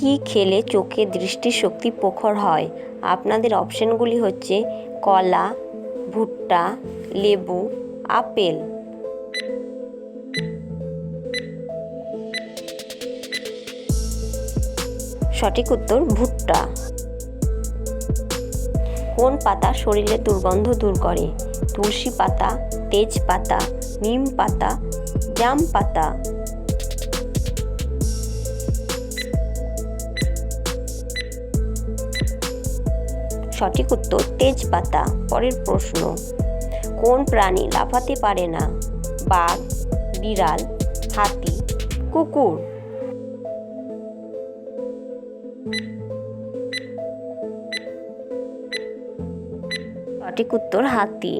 কি খেলে চোখে দৃষ্টিশক্তি প্রখর হয়? আপনাদের অপশানগুলি হচ্ছে কলা, ভুট্টা, লেবু, আপেল। সঠিক উত্তর, ভুট্টা। কোন পাতা শরীরে দুর্গন্ধ দূর করে? তুলসী পাতা, তেজপাতা, নিম পাতা, জাম পাতা। সঠিক উত্তর তেজপাতা। পরের প্রশ্ন, কোন প্রাণী লাফাতে পারে না? বাঘ, বিড়াল, হাতি, কুকুর। সঠিক উত্তর, হাতি।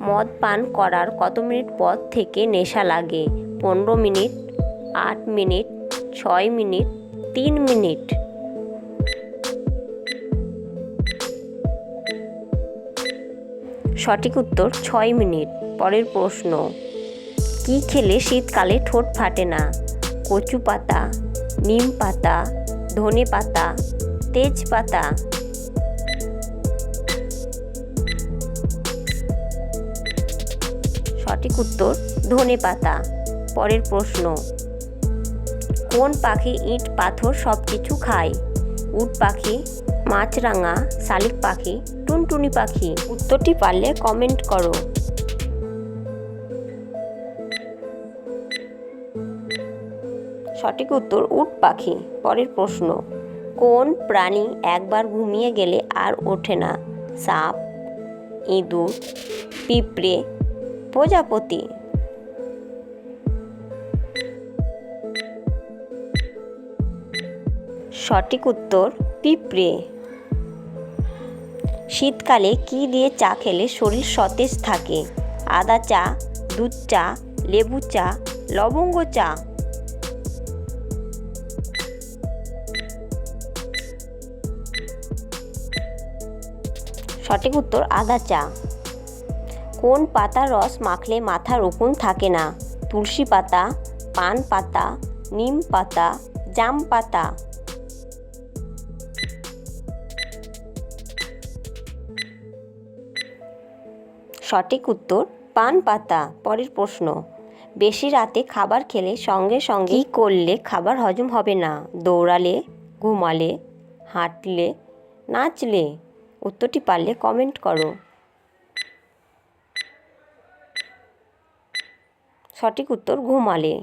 মদ পান করার কত মিনিট পর থেকে নেশা লাগে? পনেরো মিনিট, আট মিনিট, ছয় মিনিট, তিন মিনিট। সঠিক উত্তর ছয় মিনিট। পরের প্রশ্ন, কি খেলে শীতকালে ঠোঁট ফাটে না? কচু পাতা, নিম পাতা, ধনে পাতা, তেজপাতা? সঠিক উত্তর, ধনে পাতা। পরের প্রশ্ন, কোন পাখি ইট, পাথর সব কিছু খায়? উট পাখি, মাছরাঙা, শালিক পাখি টুনটুনি পাখি, উত্তরটি পারলে কমেন্ট করো। সঠিক উত্তর, উট পাখি, পরের প্রশ্ন। কোন প্রাণী একবার ঘুমিয়ে গেলে আর ওঠে না? সাপ, ইঁদুর, পিঁপড়ে, প্রজাপতি। সঠিক উত্তর, পিঁপড়ে। শীতকালে কি দিয়ে চা খেলে শরীর সতেজ থাকে? আদা চা, দুধ চা, লেবু চা, লবঙ্গ চা? সঠিক উত্তর, আদা চা। কোন পাতার রস মাখলে মাথার উকুন থাকে না? তুলসী পাতা, পান পাতা, নিম পাতা, জাম পাতা। সঠিক উত্তর, পান পাতা, পরের প্রশ্ন। বেশি রাতে খাবার খেলে সঙ্গে সঙ্গে কী করলে খাবার হজম হবে না? দৌড়ালে, ঘুমালে, হাঁটলে, নাচলে? উত্তরটি পারলে কমেন্ট করো। সঠিক উত্তর, ঘুমালে।